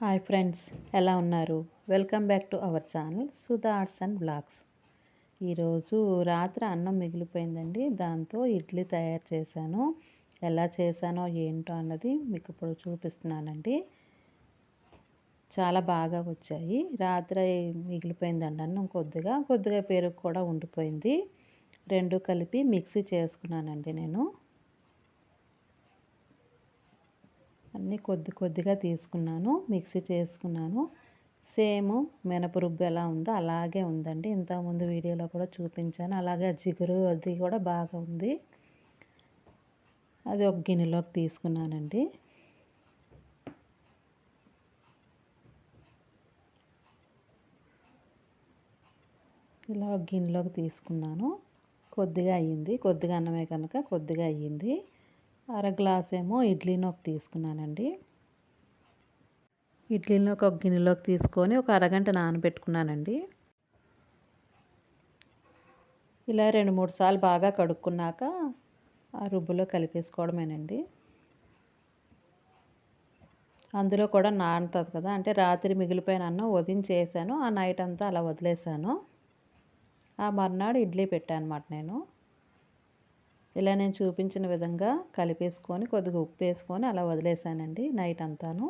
Hi friends ఎలా ఉన్నారు? Welcome back to our channel Sudha arts and blogs. ఈరోజు రాత్రి అన్నం మిగిలిపోయిందండి. దాంతో ఇడ్లీ తయారు చేశాను. ఎలా చేశానో ఏంటో అన్నది మీకు ఇప్పుడు చూపిస్తున్నానండి. చాలా బాగా వచ్చాయి. రాత్రి మిగిలిపోయిందండి అన్నం కొద్దిగా. కొద్దిగా పెరుగు కూడా ఉండిపోయింది. రెండు కలిపి మిక్సీ చేసుకున్నానండి నేను. అన్నీ కొద్ది కొద్దిగా తీసుకున్నాను మిక్సీ చేసుకున్నాను. సేమ్ మినపరుబ్బు ఎలా ఉందో అలాగే ఉందండి. ఇంతకుముందు వీడియోలో కూడా చూపించాను. అలాగే జిగురు అది కూడా బాగా ఉంది. అది ఒక గిన్నెలోకి తీసుకున్నానండి. ఇలా ఒక గిన్నెలోకి తీసుకున్నాను. కొద్దిగా అయ్యింది. కొద్దిగా అన్నమే కనుక కొద్దిగా అయ్యింది. అర గ్లాస్ ఏమో ఇడ్లీనొక తీసుకున్నానండి. ఇడ్లీలోకి ఒక గిన్నెలోకి తీసుకొని ఒక అరగంట నానబెట్టుకున్నానండి. ఇలా రెండు మూడు సార్లు బాగా కడుక్కున్నాక ఆ రుబ్బులో కలిపేసుకోవడమేనండి. అందులో కూడా నానుతుంది కదా అంటే రాత్రి మిగిలిపోయిన అన్నం వదించేసాను ఆ నైట్ అంతా అలా వదిలేసాను. ఆ మర్నాడు ఇడ్లీ పెట్టాను అనమాట నేను. ఇలా నేను చూపించిన విధంగా కలిపేసుకొని కొద్దిగా ఉప్పు వేసుకొని అలా వదిలేసానండి నైట్ అంతాను.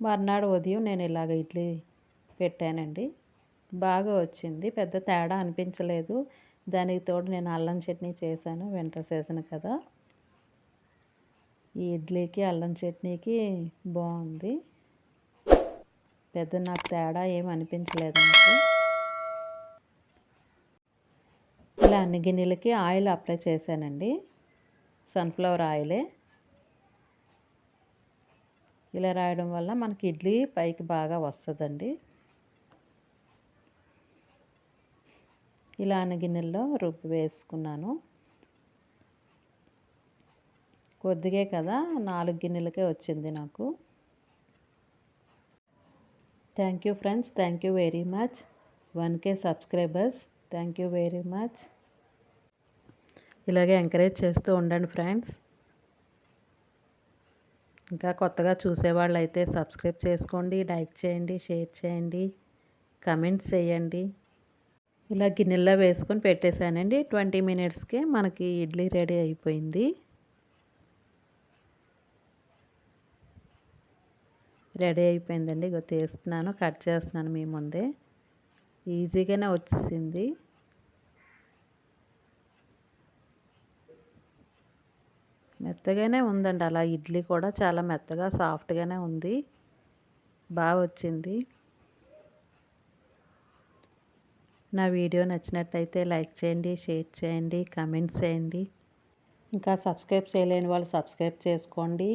మర్నాడు ఉదయం నేను ఇలాగ ఇడ్లీ పెట్టానండి. బాగా వచ్చింది. పెద్ద తేడా అనిపించలేదు. దానికి తోడు నేను అల్లం చట్నీ చేశాను. వింటర్ సీజన్ కదా. ఈ ఇడ్లీకి అల్లం చట్నీకి బాగుంది. పెద్ద నాకు తేడా ఏమి అనిపించలేదు నాకు. ఇలా అన్ని గిన్నెలకి ఆయిల్ అప్లై చేశానండి. సన్ఫ్లవర్ ఆయిలే. ఇలా రాయడం వల్ల మనకి ఇడ్లీ పైకి బాగా వస్తుందండి. ఇలా అన్ని గిన్నెల్లో రుబ్బి వేసుకున్నాను. కొద్దిగే కదా నాలుగు గిన్నెలకే వచ్చింది నాకు. Thank you friends thank you very much one K subscribers thank you very much ఇలాగే ఎంకరేజ్ చేస్తూ ఉండండి ఫ్రెండ్స్ ఇంకా కొత్తగా చూసేవాళ్ళు అయితే సబ్స్క్రైబ్ చేసుకోండి లైక్ చేయండి షేర్ చేయండి కమెంట్స్ చేయండి. ఇలా గిన్నెల్లో వేసుకొని పెట్టేశానండి. ట్వంటీ మినిట్స్కే మనకి ఇడ్లీ రెడీ అయిపోయింది. రెడీ అయిపోయిందండి. ఇక తీస్తున్నాను కట్ చేస్తున్నాను మీ ముందే. ఈజీగానే వచ్చింది. మెత్తగానే ఉందండి. అలా ఇడ్లీ కూడా చాలా మెత్తగా సాఫ్ట్గానే ఉంది. బాగా వచ్చింది. నా వీడియో నచ్చినట్టయితే లైక్ చేయండి షేర్ చేయండి కమెంట్స్ చేయండి. ఇంకా సబ్స్క్రైబ్ చేయలేని వాళ్ళు సబ్స్క్రైబ్ చేసుకోండి.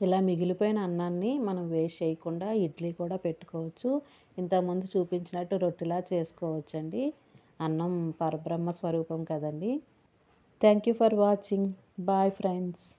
ఇలా మిగిలిపోయిన అన్నాన్ని మనం వేస్ట్ చేయకుండా ఇడ్లీ కూడా పెట్టుకోవచ్చు. ఇంతకుముందు చూపించినట్టు రొట్టెలా చేసుకోవచ్చండి. అన్నం పరబ్రహ్మ స్వరూపం కదండి. Thank you for watching bye friends